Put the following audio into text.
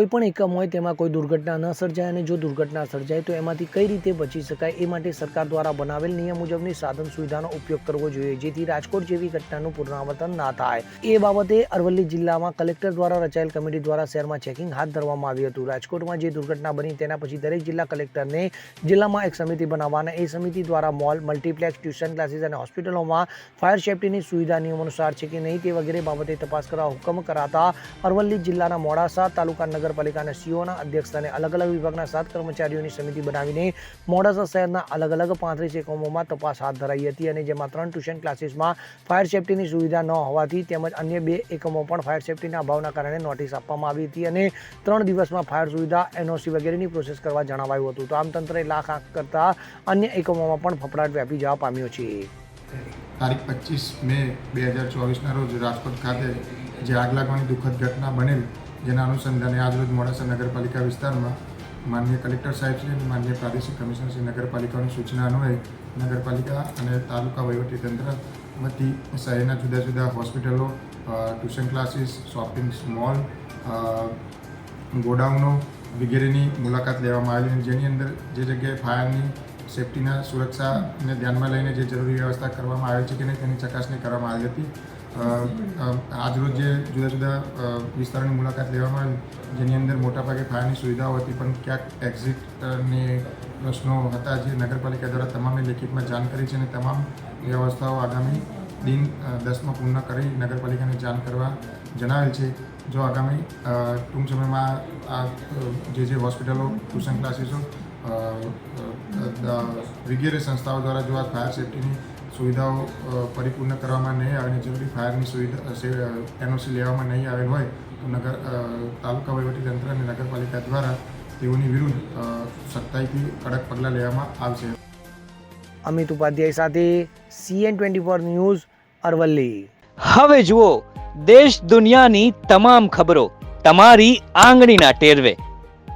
કોઈ પણ એકમ હોય તેમાં કોઈ દુર્ઘટના ન સર્જાય અને જો દુર્ઘટના સર્જાય તો એમાંથી કઈ રીતે બચી શકાય એ માટે સરકાર દ્વારા બનાવેલ નિયમ મુજબની સાધન સુવિધાનો ઉપયોગ કરવો જોઈએ, જેથી રાજકોટ જેવી ઘટનાનું પુનરાવર્તન ના થાય. એ બાબતે અરવલ્લી જિલ્લામાં કલેક્ટર દ્વારા રચાયેલ કમિટી દ્વારા શહેરમાં ચેકિંગ હાથ ધરવામાં આવ્યું હતું. રાજકોટમાં જે દુર્ઘટના બની તેના પછી દરેક જિલ્લા કલેક્ટરને જિલ્લામાં એક સમિતિ બનાવવાના, એ સમિતિ દ્વારા મોલ, મલ્ટીપ્લેક્સ, ટ્યુશન ક્લાસીસ અને હોસ્પિટલોમાં ફાયર સેફટીની સુવિધા નિયમ અનુસાર છે કે નહીં તે વગેરે બાબતે તપાસ કરવા હુકમ કરાતા અરવલ્લી જિલ્લાના મોડાસા તાલુકા નગરપાલિકાના સીઓના અધ્યક્ષસ્થાને અલગ અલગ વિભાગના સાત કર્મચારીઓની સમિતિ બનાવીને મોડાસા શહેરના અલગ અલગ પાંત્રીસ એકમોમાં તપાસ હાથ ધરાઈ હતી અને જેમાં ત્રણ ટ્યુશન ક્લાસીસમાં ફાયર સેફટીની સુવિધા ન હોવાથી તેમજ અન્ય બે એકમો પણ ફાયર સેફટીના અભાવના કારણે નોટિસ આપવામાં આવી હતી અને ત્રણ દિવસમાં ફાયર સુવિધા, એનઓસી વગેરેની પ્રોસેસ કરવા જણાવાયું હતું. તો આમ તંત્રે લાખ આંખ કરતા અન્ય એકમોમાં પણ ફફડાટ વ્યાપી જવા પામ્યો છે. તારીખ પચીસ મે બે હજાર ચોવીસના રોજ રાજકોટ ખાતે જે આગ લાગવાની દુઃખદ ઘટના બનેલ જેના અનુસંધાને આજરોજ મોડાસા નગરપાલિકા વિસ્તારમાં માનનીય કલેક્ટર સાહેબ શ્રી અને માનનીય પ્રાદેશિક કમિશનરશ્રી નગરપાલિકાની સૂચના અન્વયે નગરપાલિકા અને તાલુકા વહીવટીતંત્ર વતી શહેરના જુદા જુદા હોસ્પિટલો ટ્યુશન ક્લાસીસ, શોપિંગ મોલ ગોડાઉનો વગેરેની મુલાકાત લેવામાં આવેલી જેની અંદર જે જગ્યાએ ફાયરની સેફટીના સુરક્ષાને ધ્યાનમાં લઈને જે જરૂરી વ્યવસ્થા કરવામાં આવી છે કે નહીં તેની ચકાસણી કરવામાં આવી હતી. આજરોજ જે જુદા જુદા વિસ્તારોની મુલાકાત લેવામાં આવી જેની અંદર મોટાભાગે ફાયરની સુવિધાઓ હતી, પણ ક્યાંક એક્ઝિટની પ્રશ્નો હતા જે નગરપાલિકા દ્વારા તમામે લેખિતમાં જાણ કરી છે અને તમામ વ્યવસ્થાઓ આગામી દિન દસમાં પૂર્ણ કરી નગરપાલિકાને જાણ કરવા જણાવેલ છે. જો આગામી ટૂંક સમયમાં આ જે જે હોસ્પિટલો, ટ્યુશન ક્લાસીસો વગેરે સંસ્થાઓ દ્વારા જો આ ફાયર સેફ્ટીની સુવિધાઓ પરિપૂર્ણ કરવામાં નહીં આવે અને જરૂરી ફાયરની સુવિધા એનઓસી લેવામાં નહીં આવેલ હોય તો નગર તાલુકા વહીવટીતંત્ર અને નગરપાલિકા દ્વારા તેઓની વિરુદ્ધ સત્તાઈથી સખ્તાઈથી કડક પગલાં લેવામાં આવશે. અમિત ઉપાધ્યાય સાથે CN twenty four news Aravalli. હવે જુઓ દેશ દુનિયાની તમામ ખબરો તમારી આંગળીના ટેરવે.